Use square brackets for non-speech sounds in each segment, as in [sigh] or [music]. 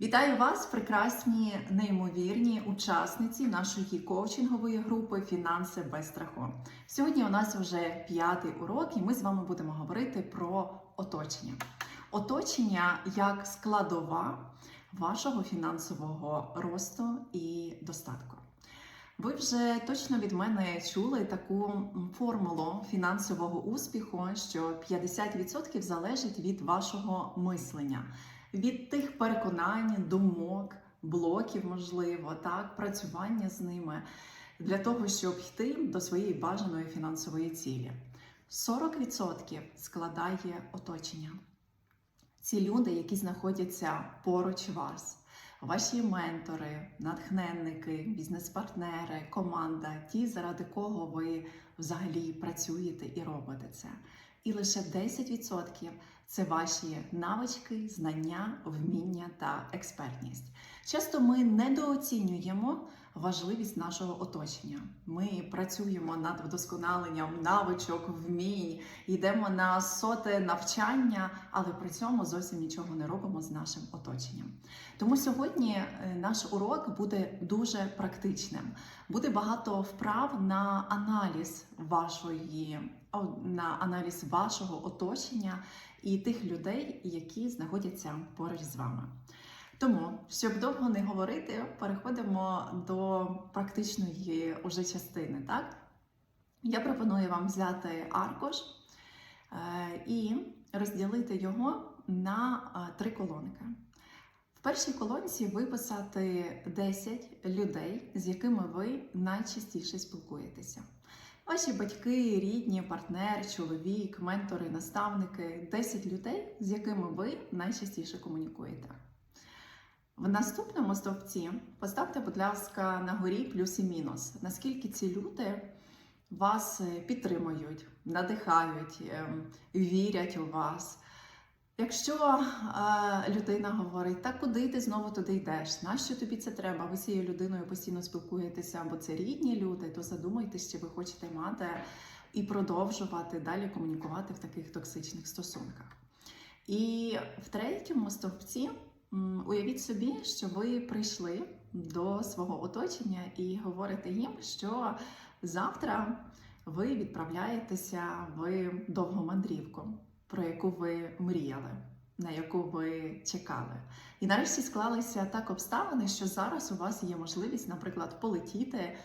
Вітаю вас, прекрасні неймовірні учасниці нашої коучингової групи Фінанси без страху. Сьогодні у нас вже п'ятий урок, і ми з вами будемо говорити про оточення. Оточення як складова вашого фінансового росту і достатку. Ви вже точно від мене чули таку формулу фінансового успіху, що 50% залежить від вашого мислення від тих переконань, думок, блоків, можливо, так, працювання з ними для того, щоб йти до своєї бажаної фінансової цілі. 40% складає оточення. Ці люди, які знаходяться поруч вас, ваші ментори, натхненники, бізнес-партнери, команда, ті, заради кого ви взагалі працюєте і робите це. І лише 10% це ваші навички, знання, вміння та експертність. Часто ми недооцінюємо важливість нашого оточення. Ми працюємо над вдосконаленням навичок, вмінь, йдемо на соте навчання, але при цьому зовсім нічого не робимо з нашим оточенням. Тому сьогодні е, наш урок буде дуже практичним. Буде багато вправ на аналіз вашої на аналіз вашого оточення і тих людей, які знаходяться поруч з вами. Тому, щоб довго не говорити, переходимо до практичної уже частини. Так? Я пропоную вам взяти аркуш е, і розділити його на е, три колонки. В першій колонці виписати 10 людей, з якими ви найчастіше спілкуєтеся. Ваші батьки, рідні, партнер, чоловік, ментори, наставники 10 людей, з якими ви найчастіше комунікуєте. В наступному стовпці поставте, будь ласка, на горі плюс і мінус. Наскільки ці люди вас підтримують, надихають, ем, вірять у вас. Якщо е, людина говорить, та куди ти знову туди йдеш? Нащо тобі це треба? Ви з цією людиною постійно спілкуєтеся, або це рідні люди, то задумайтесь, чи ви хочете мати і продовжувати далі комунікувати в таких токсичних стосунках. І в третьому стовпці уявіть собі, що ви прийшли до свого оточення і говорите їм, що завтра ви відправляєтеся в довгу мандрівку про яку ви мріяли, на яку ви чекали. І нарешті склалися так обставини, що зараз у вас є можливість, наприклад, полетіти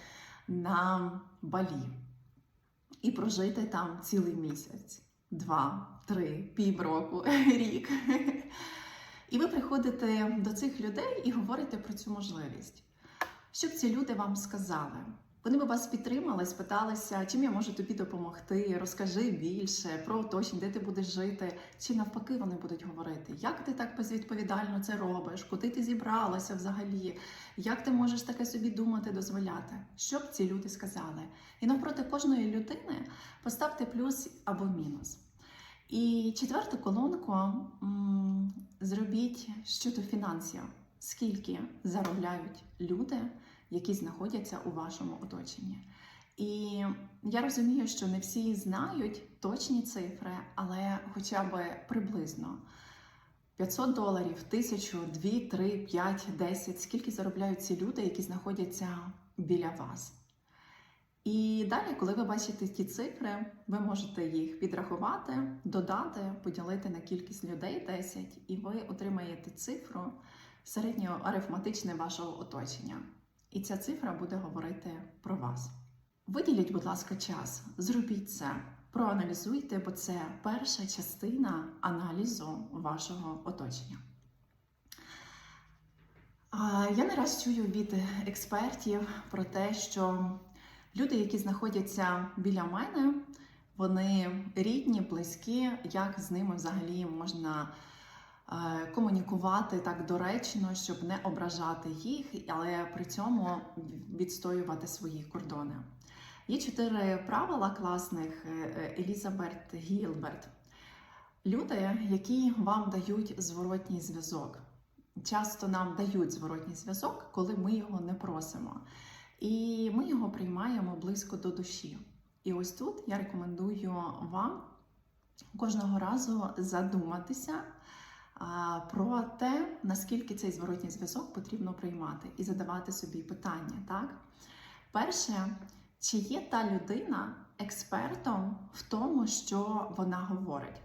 на балі і прожити там цілий місяць, два, три, півроку, [laughs] рік. І ви приходите до цих людей і говорите про цю можливість. Що б ці люди вам сказали? Вони б вас підтримали, спиталися, чим я можу тобі допомогти, розкажи більше про оточення, де ти будеш жити. Чи навпаки вони будуть говорити, як ти так безвідповідально це робиш, куди ти зібралася взагалі, як ти можеш таке собі думати, дозволяти? Що б ці люди сказали? І навпроти кожної людини поставте плюс або мінус. І четверту колонку м зробіть щодо фінансів, скільки заробляють люди які знаходяться у вашому оточенні. І я розумію, що не всі знають точні цифри, але хоча б приблизно 500 доларів, 1000, 2, 3, 5, 10, скільки заробляють ці люди, які знаходяться біля вас. І далі, коли ви бачите ті цифри, ви можете їх підрахувати, додати, поділити на кількість людей 10, і ви отримаєте цифру середньоарифматичне вашого оточення. І ця цифра буде говорити про вас. Виділіть, будь ласка, час, зробіть це, проаналізуйте, бо це перша частина аналізу вашого оточення. Я не раз чую від експертів про те, що люди, які знаходяться біля мене, вони рідні, близькі, як з ними взагалі можна комунікувати так доречно, щоб не ображати їх, але при цьому відстоювати свої кордони. Є чотири правила класних е, е, Елізабет Гілберт. Люди, які вам дають зворотній зв'язок. Часто нам дають зворотній зв'язок, коли ми його не просимо. І ми його приймаємо близько до душі. І ось тут я рекомендую вам кожного разу задуматися про те, наскільки цей зворотній зв'язок потрібно приймати і задавати собі питання. Так? Перше, чи є та людина експертом в тому, що вона говорить?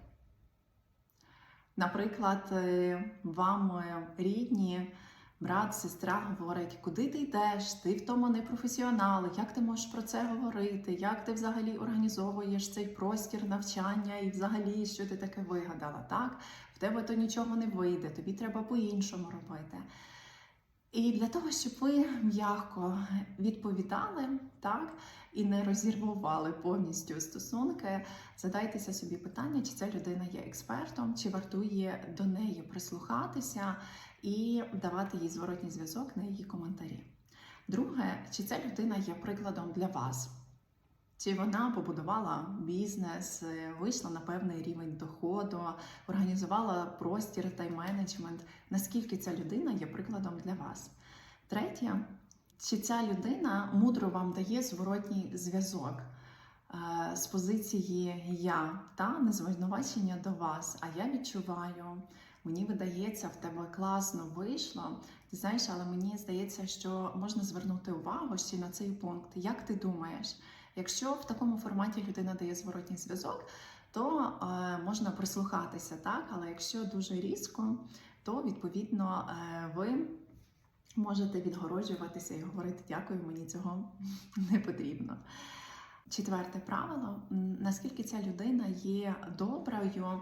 Наприклад, е, вам е, рідні, брат, сестра говорять, куди ти йдеш, ти в тому не професіонал, як ти можеш про це говорити, як ти взагалі організовуєш цей простір навчання? І взагалі що ти таке вигадала, так? В тебе то нічого не вийде, тобі треба по-іншому робити. І для того, щоб ви м'яко відповідали, так, і не розірвували повністю стосунки, задайтеся собі питання, чи ця людина є експертом, чи вартує до неї прислухатися і давати їй зворотній зв'язок на її коментарі. Друге, чи ця людина є прикладом для вас? Чи вона побудувала бізнес, вийшла на певний рівень доходу, організувала простір тайм-менеджмент? Наскільки ця людина є прикладом для вас? Третє, чи ця людина мудро вам дає зворотній зв'язок е, з позиції я та не звинувачення до вас, а я відчуваю, мені видається, в тебе класно вийшло. Ти знаєш, але мені здається, що можна звернути увагу ще на цей пункт. Як ти думаєш? Якщо в такому форматі людина дає зворотній зв'язок, то е, можна прислухатися, так? Але якщо дуже різко, то відповідно е, ви можете відгороджуватися і говорити дякую, мені цього не потрібно. Четверте правило: наскільки ця людина є доброю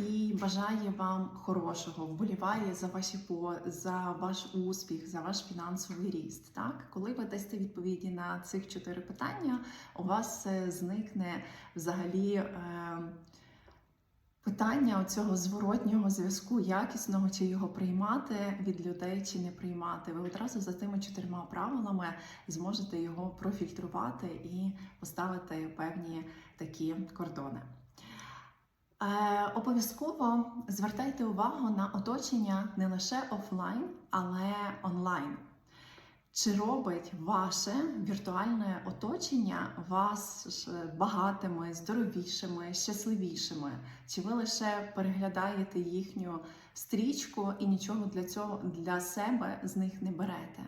і бажає вам хорошого, вболіває за ваші по за ваш успіх, за ваш фінансовий ріст. Так, коли ви дасте відповіді на цих чотири питання, у вас е, зникне взагалі. Е, Питання цього зворотнього зв'язку, якісного, чи його приймати від людей, чи не приймати. Ви одразу за тими чотирма правилами зможете його профільтрувати і поставити певні такі кордони. Е, обов'язково звертайте увагу на оточення не лише офлайн, але онлайн. Чи робить ваше віртуальне оточення вас багатими, здоровішими, щасливішими? Чи ви лише переглядаєте їхню стрічку і нічого для цього для себе з них не берете?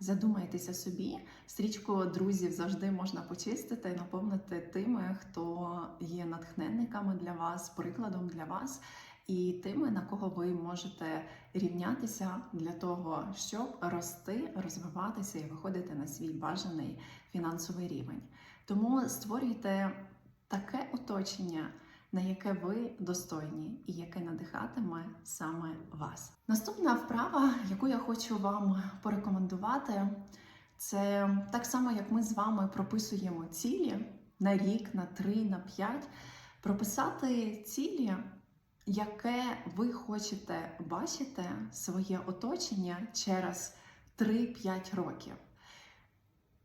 Задумайтеся собі, стрічку друзів завжди можна почистити, наповнити тими, хто є натхненниками для вас, прикладом для вас, і тими, на кого ви можете рівнятися для того, щоб рости, розвиватися і виходити на свій бажаний фінансовий рівень. Тому створюйте таке оточення. На яке ви достойні і яке надихатиме саме вас. Наступна вправа, яку я хочу вам порекомендувати, це так само, як ми з вами прописуємо цілі на рік, на три, на п'ять, прописати цілі, яке ви хочете бачити своє оточення через 3-5 років.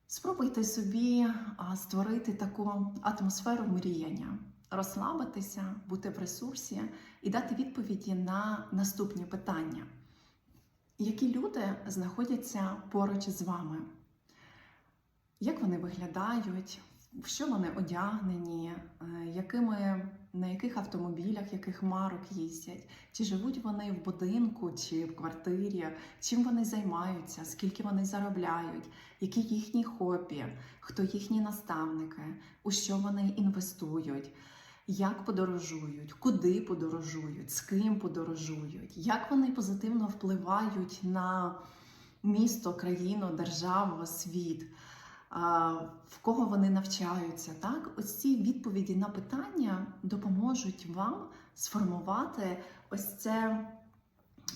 Спробуйте собі створити таку атмосферу мріяння, розслабитися, бути в ресурсі і дати відповіді на наступні питання. Які люди знаходяться поруч з вами? Як вони виглядають? В що вони одягнені, е, якими, на яких автомобілях, яких марок їздять, чи живуть вони в будинку, чи в квартирі, чим вони займаються, скільки вони заробляють, які їхні хобі, хто їхні наставники, у що вони інвестують, як подорожують, куди подорожують, з ким подорожують, як вони позитивно впливають на місто, країну, державу, світ в кого вони навчаються. Так, ось ці відповіді на питання допоможуть вам сформувати ось це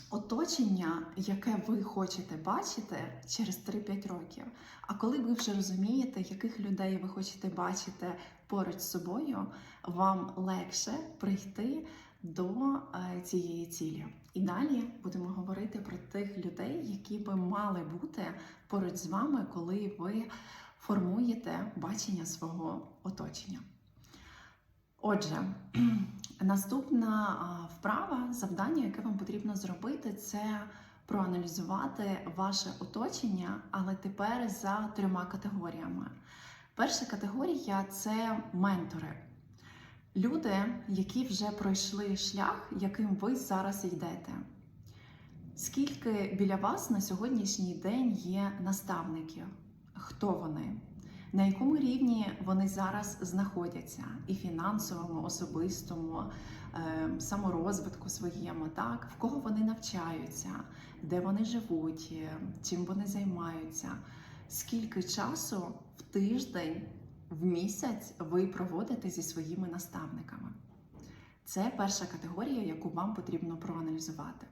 оточення, яке ви хочете бачити через 3-5 років. А коли ви вже розумієте, яких людей ви хочете бачити поруч з собою, вам легше прийти до е, цієї цілі. І далі будемо говорити про тих людей, які би мали бути поруч з вами, коли ви формуєте бачення свого оточення. Отже, [clears throat] наступна вправа, завдання, яке вам потрібно зробити, це проаналізувати ваше оточення, але тепер за трьома категоріями. Перша категорія це ментори. Люди, які вже пройшли шлях, яким ви зараз йдете. Скільки біля вас на сьогоднішній день є наставників? Хто вони? На якому рівні вони зараз знаходяться? І фінансовому, особистому, е, саморозвитку своєму, так? В кого вони навчаються, де вони живуть, е, чим вони займаються? Скільки часу в тиждень, в місяць ви проводите зі своїми наставниками? Це перша категорія, яку вам потрібно проаналізувати.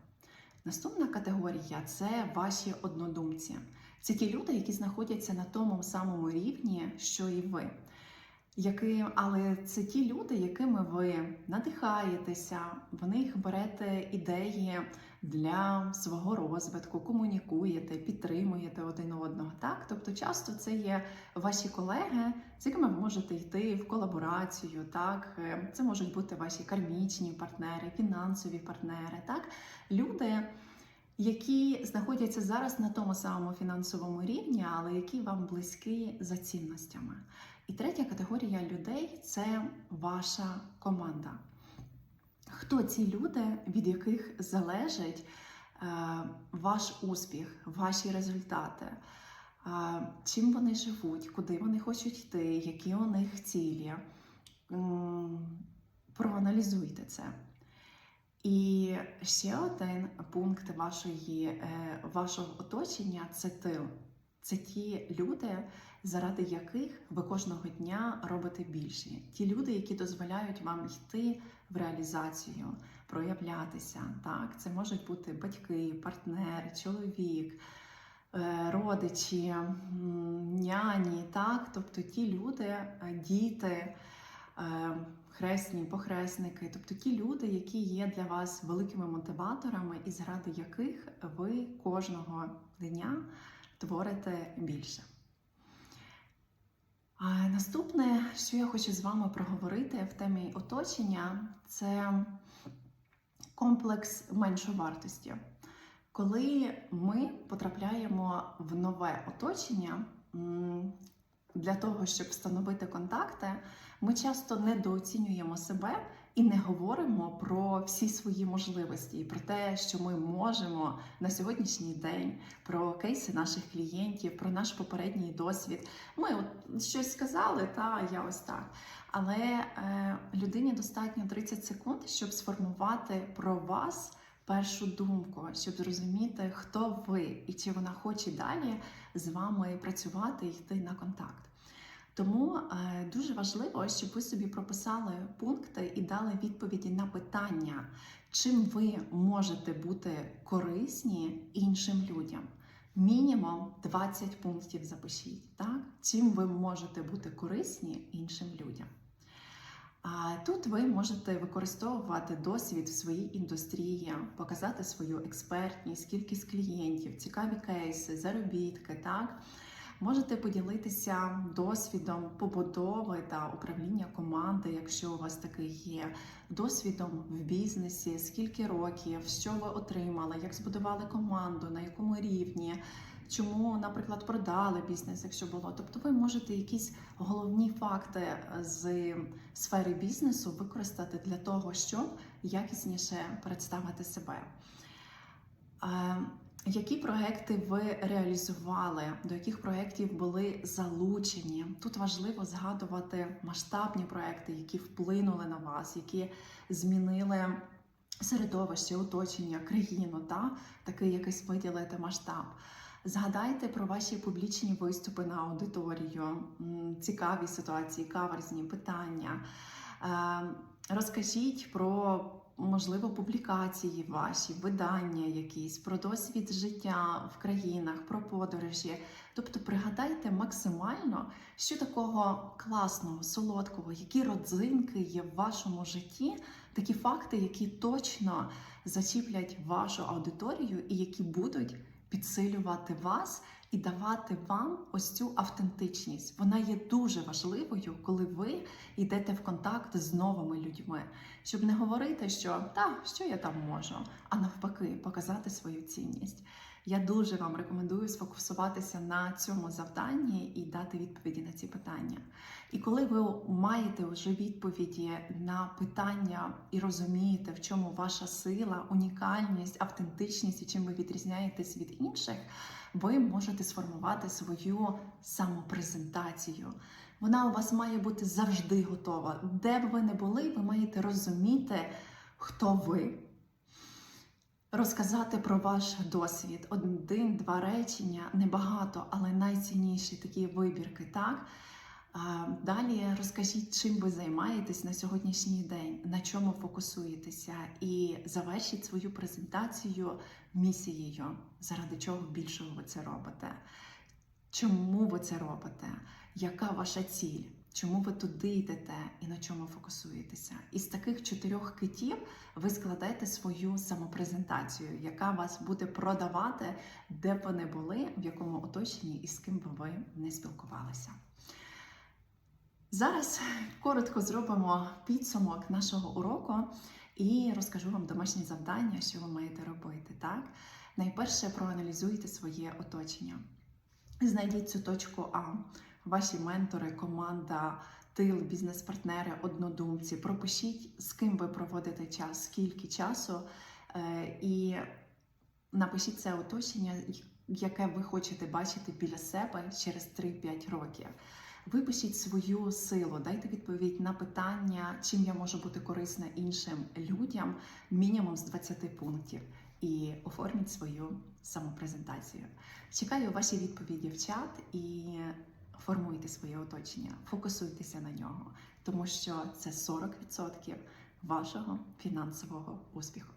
Наступна категорія це ваші однодумці. Це ті люди, які знаходяться на тому самому рівні, що і ви. Які, але це ті люди, якими ви надихаєтеся, в них берете ідеї для свого розвитку, комунікуєте, підтримуєте один одного. Так, тобто, часто це є ваші колеги, з якими ви можете йти в колаборацію. Так, Е, це можуть бути ваші кармічні партнери, фінансові партнери, так, люди які знаходяться зараз на тому самому фінансовому рівні, але які вам близькі за цінностями. І третя категорія людей це ваша команда. Хто ці люди, від яких залежить е, ваш успіх, ваші результати? Е, чим вони живуть, куди вони хочуть йти, які у них цілі? Проаналізуйте це. І ще один пункт вашої, е, вашого оточення це тил. Це ті люди, заради яких ви кожного дня робите більше. Ті люди, які дозволяють вам йти в реалізацію, проявлятися. Так, це можуть бути батьки, партнер, чоловік, е, родичі, няні, так, тобто ті люди, е, діти. е, хресні, похресники, тобто ті люди, які є для вас великими мотиваторами, і заради яких ви кожного дня творите більше. А наступне, що я хочу з вами проговорити в темі оточення, це комплекс меншовартості. Коли ми потрапляємо в нове оточення, для того, щоб встановити контакти, ми часто недооцінюємо себе і не говоримо про всі свої можливості, і про те, що ми можемо на сьогоднішній день, про кейси наших клієнтів, про наш попередній досвід. Ми от щось сказали, та я ось так. Але е, людині достатньо 30 секунд, щоб сформувати про вас першу думку, щоб зрозуміти, хто ви і чи вона хоче далі з вами працювати і йти на контакт. Тому е, дуже важливо, щоб ви собі прописали пункти і дали відповіді на питання, чим ви можете бути корисні іншим людям. Мінімум 20 пунктів запишіть, так? чим ви можете бути корисні іншим людям. А тут ви можете використовувати досвід в своїй індустрії, показати свою експертність, кількість клієнтів, цікаві кейси, заробітки. так? Можете поділитися досвідом побудови та управління команди, якщо у вас такий є, досвідом в бізнесі, скільки років, що ви отримали, як збудували команду, на якому рівні, чому, наприклад, продали бізнес, якщо було. Тобто ви можете якісь головні факти з сфери бізнесу використати для того, щоб якісніше представити себе. Які проекти ви реалізували, до яких проєктів були залучені? Тут важливо згадувати масштабні проекти, які вплинули на вас, які змінили середовище, оточення, країну, та такий якийсь виділити масштаб. Згадайте про ваші публічні виступи на аудиторію, цікаві ситуації, каверзні питання. Е, Розкажіть про можливо публікації ваші, видання якісь, про досвід життя в країнах, про подорожі. Тобто пригадайте максимально, що такого класного, солодкого, які родзинки є в вашому житті, такі факти, які точно зачіплять вашу аудиторію і які будуть підсилювати вас і давати вам ось цю автентичність. Вона є дуже важливою, коли ви йдете в контакт з новими людьми, щоб не говорити, що та що я там можу, а навпаки, показати свою цінність. Я дуже вам рекомендую сфокусуватися на цьому завданні і дати відповіді на ці питання. І коли ви маєте вже відповіді на питання і розумієте, в чому ваша сила, унікальність, автентичність і чим ви відрізняєтесь від інших, ви можете сформувати свою самопрезентацію. Вона у вас має бути завжди готова. Де б ви не були, ви маєте розуміти, хто ви. Розказати про ваш досвід. Один-два речення, небагато, але найцінніші такі вибірки, так? Далі розкажіть, чим ви займаєтесь на сьогоднішній день, на чому фокусуєтеся, і завершіть свою презентацію місією, заради чого більшого ви це робите. Чому ви це робите? Яка ваша ціль? Чому ви туди йдете і на чому фокусуєтеся? Із таких чотирьох китів ви складете свою самопрезентацію, яка вас буде продавати, де б ви не були, в якому оточенні і з ким би ви не спілкувалися. Зараз коротко зробимо підсумок нашого уроку і розкажу вам домашні завдання, що ви маєте робити. Так, найперше проаналізуйте своє оточення. Знайдіть цю точку А, ваші ментори, команда, тил, бізнес-партнери, однодумці. Пропишіть, з ким ви проводите час, скільки часу, е, і напишіть це оточення, яке ви хочете бачити біля себе через 3-5 років. Випишіть свою силу, дайте відповідь на питання, чим я можу бути корисна іншим людям, мінімум з 20 пунктів, і оформіть свою самопрезентацію. Чекаю ваші відповіді в чат і формуйте своє оточення, фокусуйтеся на нього, тому що це 40% вашого фінансового успіху.